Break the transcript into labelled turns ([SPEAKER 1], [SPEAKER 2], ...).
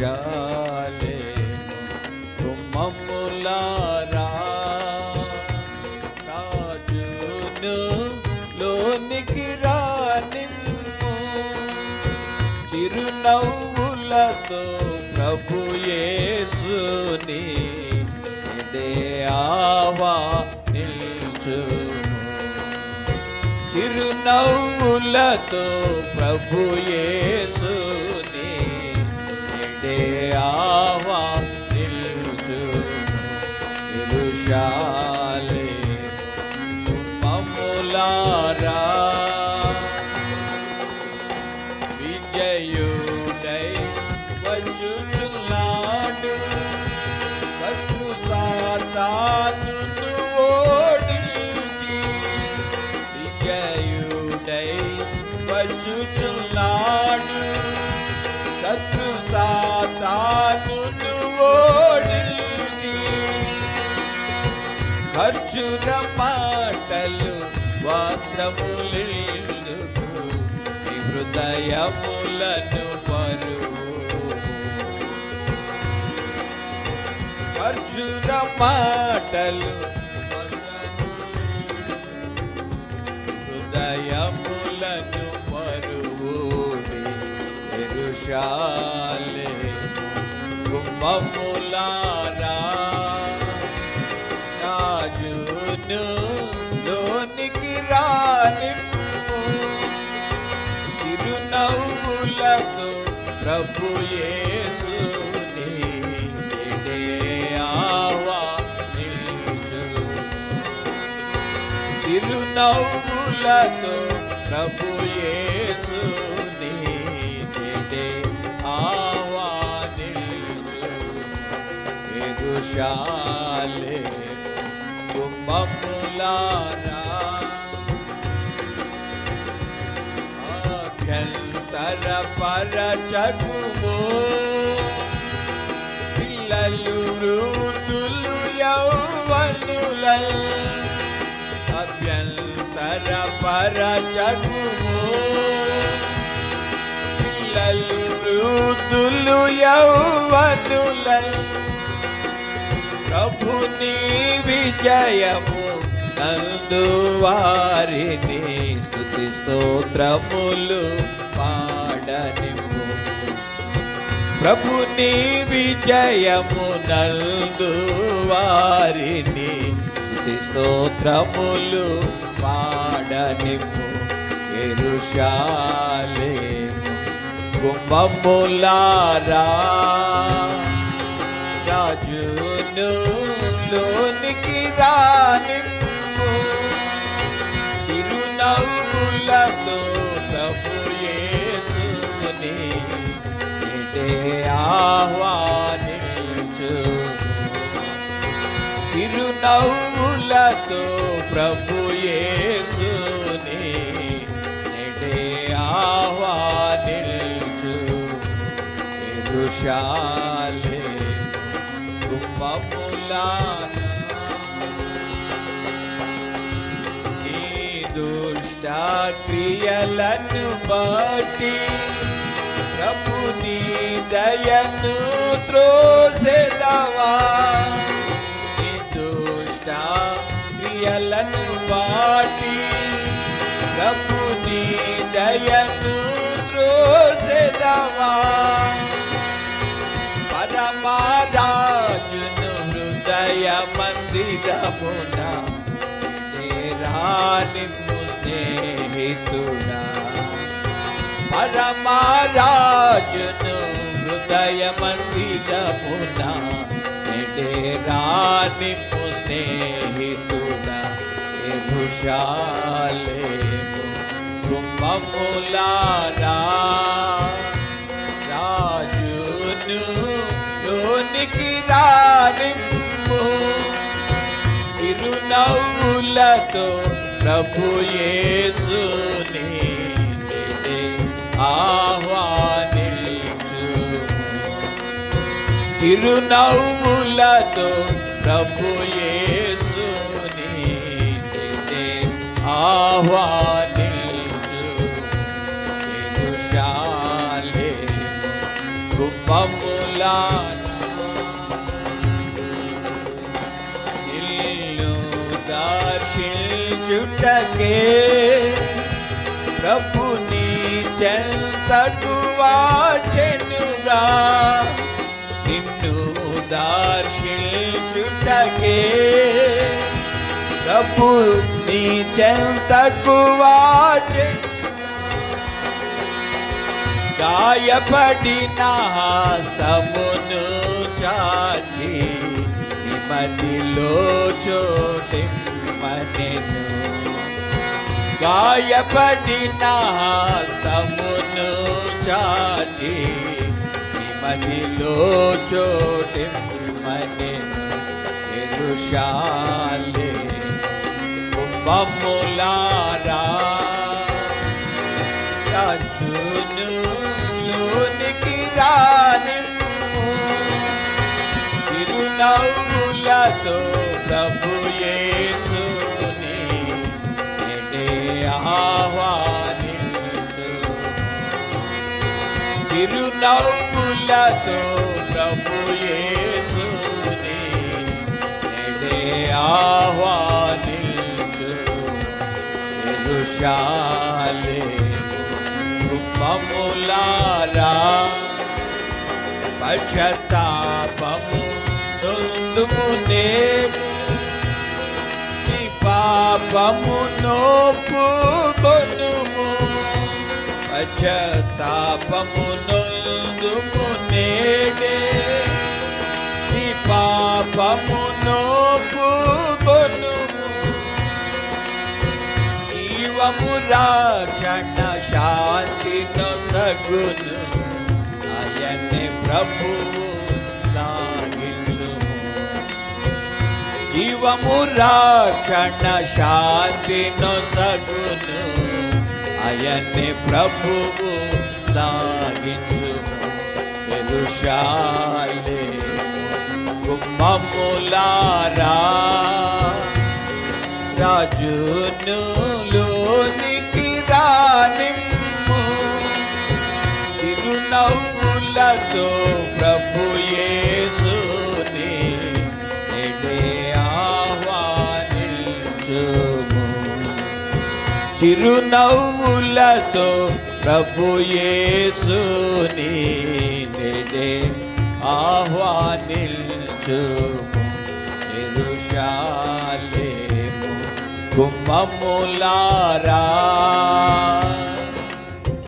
[SPEAKER 1] ఎరుషాలే గుమ్మములారా రాజును లోనికి రానిమ్ము చిరునవ్వులతో ప్రభు యేసుని ఇదే ఆవా చిరునవ్వులతో ప్రభు యేసుని ఇదే ఆవా నిల్చు ఎరుషాలే మమ్ములారా విజయుడై వచ్చుచున్నాడు శత్రు సాతాను ఓడించి విజయుడై వచ్చుచున్నాడు శత్రు సాతాను ఓడించి ఖర్చుర పాటలు వస్త్రములిందుకు హృదయములను పరువు. ఖర్చుర పాటలు హృదయములను పరువు. ఎరుషాలే కుంభములారా రాజును లోనికి రానిమ్ము చిరునవ్వులతో ప్రభు యేసుని ఇదే చిరునవ్వులతో ప్రభు ఎరుషాలే కుంభములారా అభ్యంతర పరచకుము పిల్లలు వృద్ధులు యౌవనుల అభ్యంతర పరచకుము పిల్లలు వృద్ధులు యౌవనుల నీ విజయము నందు వారిని స్థుతి స్తోత్రములు పాడనిము ప్రభుని విజయము నందు వారిని స్థుతి స్తోత్రములు పాడనిము ఎరుషాలేము కుంభములారా రాజును చిరునవ్వులతో ప్రభు యేసుని ఇదే ఆహ్వానించు. చిరునవ్వులతో ప్రభు యేసుని ఇదే ఆహ్వానించు. ఎరుషాలే క్రియలను బట్టి ప్రభుని దయను త్రోసెదవా? నీ దుష్ట క్రియలను బట్టి ప్రభుని దయను త్రోసెదవా? పరమారాజును హృదయ మందిరమున రానిమ్ము స్నేహితుడా పరమారాజును హృదయ మందిరమున రానిమ్ము స్నేహితుడా? ఎరుషాలేము కుంభములారా? రాజును లోనికి రానిమ్ము. చిరునవ్వులతో ప్రభు యేసుని ఆహ్వానించు. చిరునవ్వులతో ప్రభు యేసుని ఆహ్వానించు. ఎరుషాలేము గుప్పములా దర్శించుటకే ప్రభుని చెంతకు వాచెనుగా నిన్ను దార్శించుటకే ప్రభుని చెంతకు వాచెను గాయపడిన స్తమును చాచి మదిలో చోటిమ్మనెను గాయపడిన హస్తమును చాచి మదిలో చోటిమ్మనెను ఎరుషాలే కుంభములారా రాజును లోనికి రానిమ్ము చిరునవ్వులతో ప్రభు చిరునవ్వులతో ప్రభు యేసుని నేడే ఆహ్వానించు ఎరుషాలే కృపములారా పశ్చాత్తాపము నొందుమునే నీ పాపము నోపుకొనుము పశ్చాత్తాపము నొందుమునేడే నీ పాపము నోపుకొనుము జీవము రక్షణ శాంతి నొసగును. ఆయన్ని ప్రభువు సాగించుము. జీవము రాక్షణ శాంతి నొసగును. ఆయన్ని ప్రభువు సాగించు. ఎరుషాలే కుమ్మములారా రాజును చిరునవ్వులతో ప్రభు యేసుని నేడే ఆహ్వానించుము. ఎరుషాలేము కుమ్మములారా